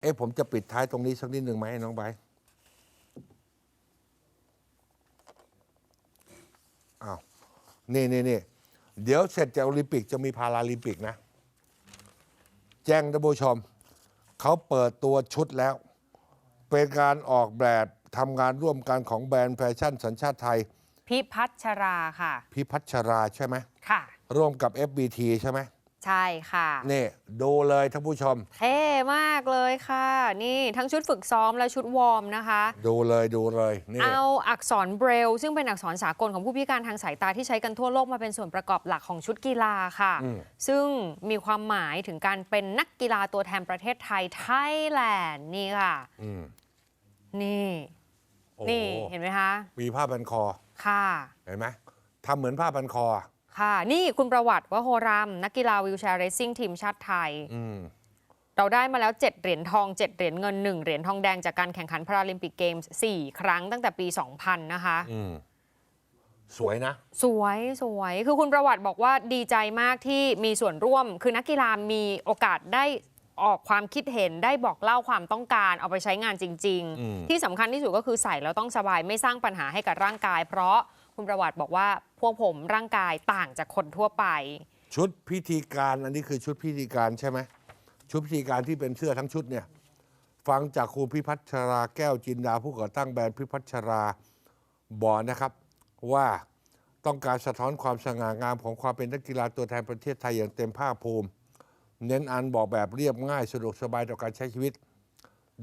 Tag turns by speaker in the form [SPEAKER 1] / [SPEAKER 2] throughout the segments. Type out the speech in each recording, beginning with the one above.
[SPEAKER 1] เอ๊ะผมจะปิดท้ายตรงนี้สักนิดหนึ่งไหมน้องไบร์ทอ้าวนี่นี่นี่เดี๋ยวเสร็จจากโอลิมปิกจะมีพาราลิมปิกนะ แจ้งท่านผู้ชม เขาเปิดตัวชุดแล้ว เป็นการออกแบบทำงานร่วมกันของแบรนด์แฟชั่นสัญชาติไทย
[SPEAKER 2] พิพัชราค่ะ
[SPEAKER 1] พิพัชราใช่ไหม
[SPEAKER 2] ค่ะ
[SPEAKER 1] ร่วมกับ FBT ใช่ไหม
[SPEAKER 2] ใช่ค่ะ
[SPEAKER 1] นี่ดูเลยท่านผู้ชม
[SPEAKER 2] เท่มากเลยค่ะ นี่ทั้งชุดฝึกซ้อมและชุดวอร์มนะคะ
[SPEAKER 1] ดูเลยดูเลยนี่
[SPEAKER 2] เอาอักษรเบรล ซึ่งเป็นอักษรสากลของผู้พิการทางสายตาที่ใช้กันทั่วโลกมาเป็นส่วนประกอบหลักของชุดกีฬาค่ะ
[SPEAKER 1] อืม
[SPEAKER 2] ซึ่งมีความหมายถึงการเป็นนักกีฬาตัวแทนประเทศไทยไทยแลนด์นี่ค่ะ
[SPEAKER 1] อืม
[SPEAKER 2] นี่
[SPEAKER 1] โอ้
[SPEAKER 2] นี่เห็นไหมคะ
[SPEAKER 1] มีผ้าพันคอ
[SPEAKER 2] ค่ะ
[SPEAKER 1] เห็นไหมทำเหมือนผ้าพันคออะ
[SPEAKER 2] ค่ะ นี่คุณประวัติวโหรัมนักกีฬาวิวแชร์เรซิ่งทีมชาติไทย
[SPEAKER 1] อืม
[SPEAKER 2] เราได้มาแล้ว 7 เหรียญทอง 7 เหรียญเงิน 1 เหรียญทองแดงจากการแข่งขันพาราลิมปิกเกมส์4ครั้งตั้งแต่ปี 2000 นะคะ
[SPEAKER 1] อืมสวยนะ
[SPEAKER 2] สวยสวยคือคุณประวัติบอกว่าดีใจมากที่มีส่วนร่วม คือนักกีฬามีโอกาสได้ออกความคิดเห็นได้บอกเล่าความต้องการเอาไปใช้งานจริง
[SPEAKER 1] อืม
[SPEAKER 2] ๆที่สำคัญที่สุดก็คือใส่แล้วต้องสบายไม่สร้างปัญหาให้กับร่างกาย เพราะ คุณประวัติบอกว่าพวกผมร่างกายต่างจากคนทั่วไป
[SPEAKER 1] ชุดพิธีการอันนี้คือชุดพิธีการใช่ไหมชุดพิธีการที่เป็นเสื้อทั้งชุดเนี่ยฟังจากครูพิพัชราแก้วจินดาผู้ก่อตั้งแบรนด์พิพัชราบอกนะครับ ว่าต้องการสะท้อนความสง่างามของความเป็นนักกีฬาตัวแทนประเทศไทยอย่างเต็มภาคภูมิ เน้นอันบอกแบบเรียบง่ายสะดวกสบายต่อการใช้ชีวิต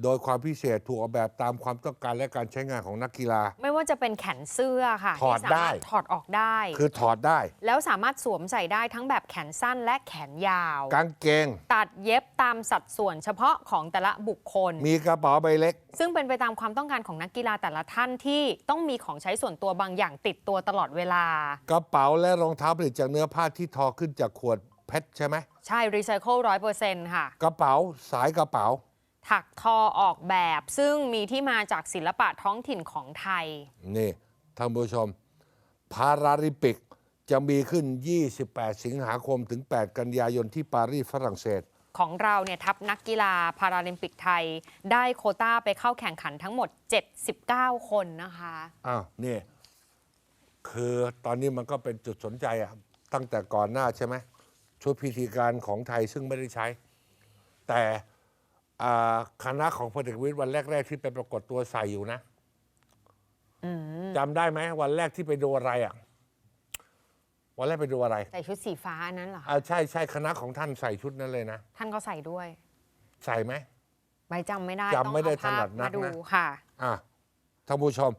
[SPEAKER 1] โดยความพิเศษถูกออกแบบตามความต้องการและการใช้งานของนักกีฬา
[SPEAKER 2] ไม่ว่าจะเป็นแขนเสื้อค่ะ
[SPEAKER 1] ถอด
[SPEAKER 2] ที่สามารถ
[SPEAKER 1] ได้
[SPEAKER 2] ถอดออกได้
[SPEAKER 1] คือถอดได้
[SPEAKER 2] แล้วสามารถสวมใส่ได้ทั้งแบบแขนสั้นและแขนยาว
[SPEAKER 1] กางเกง
[SPEAKER 2] ตัดเย็บตามสัดส่วนเฉพาะของแต่ละบุคคล
[SPEAKER 1] มีกระเป๋าใบเล็ก
[SPEAKER 2] ซึ่งเป็นไปตามความต้องการของนักกีฬาแต่ละท่านที่ต้องมีของใช้ส่วนตัวบางอย่างติดตัวตลอดเวลา
[SPEAKER 1] กระเป๋าและรองเท้าผลิตจากเนื้อผ้าที่ทอขึ้นจากขวดเพชรใช่ไหม
[SPEAKER 2] ใช่รีไซเคิลร้อยเปอร์เซ็นต์ค่ะ
[SPEAKER 1] กระเป๋าสายกระเป๋า
[SPEAKER 2] ถักทอออกแบบ ซึ่งมีที่มาจากศิลปะท้องถิ่นของไทย
[SPEAKER 1] นี่ท่านผู้ชม พาราลิมปิกจะมีขึ้น 28 สิงหาคมถึง 8 กันยายนที่ปารีสฝรั่งเศส
[SPEAKER 2] ของเราเนี่ยทัพนักกีฬาพาราลิมปิกไทย ได้โควต้าไปเข้าแข่งขันทั้งหมด 79 คนนะคะ
[SPEAKER 1] อ้าวนี่คือตอนนี้มันก็เป็นจุดสนใจอะตั้งแต่ก่อนหน้าใช่ไหมชุดพิธีการของไทยซึ่งไม่ได้ใช้ แต่อ่า คณะของพลเอกประวิตยวันแรก ๆ ที่ไปปรากฏตัวใส่อยู่นะ
[SPEAKER 2] อืม
[SPEAKER 1] จำได้ไหมวันแรกที่ไปดูอะไรอะวันแรกไปดูอะไร
[SPEAKER 2] ใส่ชุดสีฟ้าอันนั้นเหรอคะ
[SPEAKER 1] อ่าใช่ใช่คณะของท่านใส่ชุดนั้นเลยนะ
[SPEAKER 2] ท่านก็ใส่ด้วย
[SPEAKER 1] ใส่ไหม
[SPEAKER 2] ใบจำไม่ได้
[SPEAKER 1] จำไม่ได้
[SPEAKER 2] ต้องเอาภาพ
[SPEAKER 1] ถนัดนัก
[SPEAKER 2] มาดู
[SPEAKER 1] นะ
[SPEAKER 2] ค่ะ
[SPEAKER 1] อะท่านผู้ชม